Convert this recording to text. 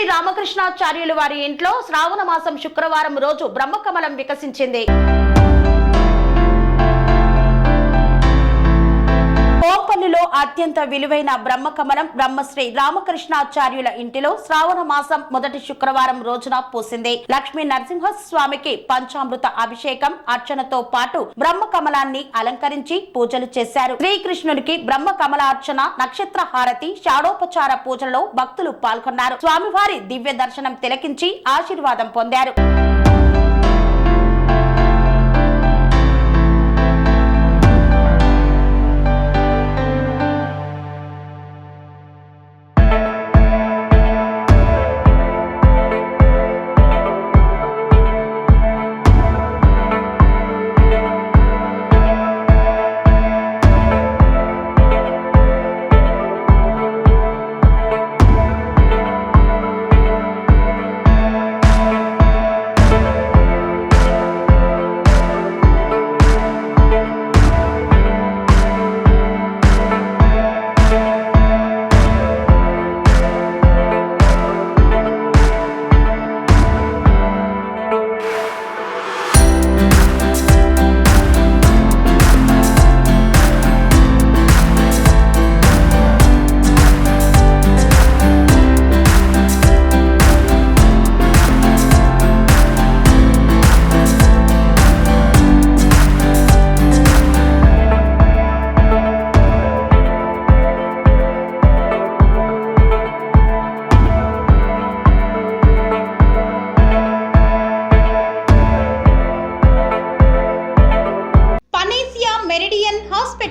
శ్రీ రామకృష్ణాచార్యులు వారి ఇంట్లో శ్రావణ మాసం శుక్రవారం రోజు బ్రహ్మకమలం వికసించింది. అత్యంత విలువైన బ్రహ్మకమలం బ్రహ్మశ్రీ రామకృష్ణాచార్యుల ఇంటిలో శ్రావణ మాసం మొదటి శుక్రవారం రోజున పూసింది. లక్ష్మీ నరసింహస్వామికి పంచామృత అభిషేకం అర్చనతో పాటు బ్రహ్మకమలాన్ని అలంకరించి పూజలు చేశారు. శ్రీకృష్ణునికి బ్రహ్మకమలార్చన నక్షత్ర హారతి షాడోపచార పూజలో భక్తులు పాల్గొన్నారు. స్వామివారి దివ్య దర్శనం తిలకించి ఆశీర్వాదం పొందారు.